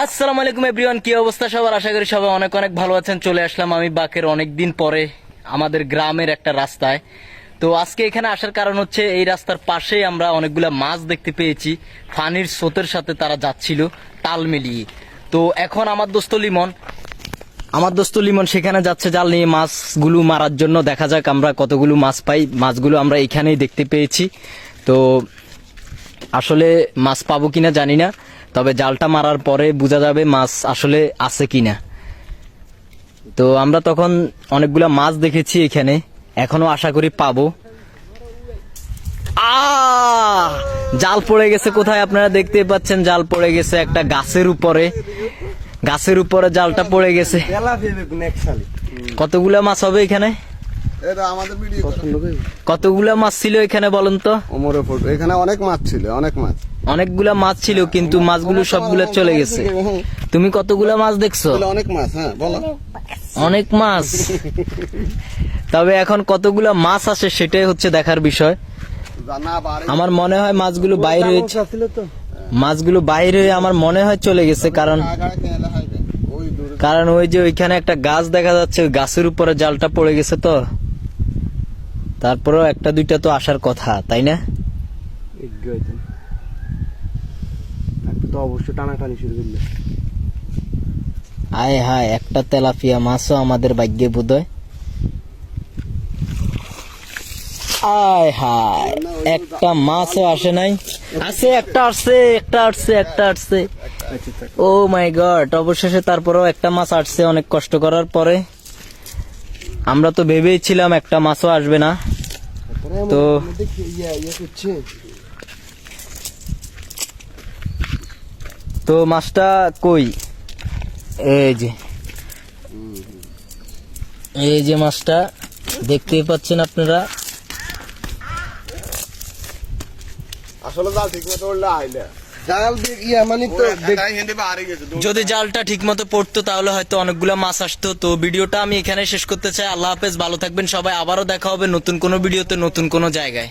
আসসালামু আলাইকুম এভরিওয়ান কি অবস্থা সবার? আশা করি সবাই অনেক অনেক ভালো আছেন। চলে আসলাম আমি বাকের অনেক দিন পরে আমাদের গ্রামের একটা রাস্তায়। তো আজকে এখানে আসার কারণ হচ্ছে, এই রাস্তার পাশেই আমরা অনেকগুলা মাছ দেখতে পেয়েছি। ফানির স্রোতের সাথে তারা যাচ্ছিল, তাল মিলিয়ে। তো এখন আমার দোস্ত লিমন, আমার দোস্ত লিমন সেখানে যাচ্ছে জাল নিয়ে মাছগুলো মারার জন্য। দেখা যাক আমরা কতগুলো মাছ পাই। মাছগুলো আমরা এখানেই দেখতে পেয়েছি। তো আসলে মাছ পাবো কিনা জানি না তবে জালটা মারার পরে বোঝা যাবে মাছ আসলে আছে কিনা। তো আমরা তখন অনেকগুলা মাছ দেখেছি এখানে এখনও আশা করি পাবো! জাল পড়ে গেছে কোথায় আপনারা দেখতে পাচ্ছেন? জাল পড়ে গেছে একটা গাছের উপরে। গাছের উপরে জালটা পড়ে গেছে। কতগুলা মাছ হবে এখানে? এটা আমাদের ভিডিও কতগুলা মাছ ছিল এখানে বলেন তো? ওমরে এখানে অনেক মাছ ছিল অনেক মাছ। অনেকগুলা মাছ ছিল কিন্তু মাছগুলো সবগুলা চলে গেছে। তুমি কতগুলা মাছ দেখছ? অনেক মাছ হ্যাঁ বলো। অনেক মাছ। তবে এখন কতগুলা মাছ আসে সেটাই হচ্ছে দেখার বিষয়। আমার মনে হয় মাছগুলো বাইরে ছিল তো। মাছগুলো বাইরে হয়ে আমার মনে হয় চলে গেছে কারণ হয় কারণ ওই যে ওইখানে একটা গাছ দেখা যাচ্ছে ওই গাছের উপরে জালটা পড়ে গেছে তো। তারপরেও একটা দুইটা তো আসার কথা তাই না? তো অবশ্যই টানাটানি শুরু করলে। আয় হায় একটা তেলাপিয়া মাছও আমাদের ভাগ্যে বোধহয়। আয় হায় একটা মাছও আসে নাই। আছে একটা আসছে একটা আসছে একটা আসছে। ও মাই গড অবশেষে তারপরেও একটা মাছ আসছে অনেক কষ্ট করার পরে। আমরা তো ভেবেছিলাম একটা মাছও আসবে না। তো তো মাছটা কই? এই যে। এই যে মাছটা, দেখতেই পাচ্ছেন আপনারা। আসলে জাল ঠিক মতো আইলে। জাল ইয়া মানে তো যদি জালটা ঠিক মতো পড়তো তাহলে হয়তো অনেকগুলো মাছ আসতো। তো ভিডিওটা আমি এখানে শেষ করতে চাই। আল্লাহ হাফেজ ভালো থাকবেন সবাই। আবারও দেখা হবে নতুন কোনো ভিডিওতে নতুন কোনো জায়গায়।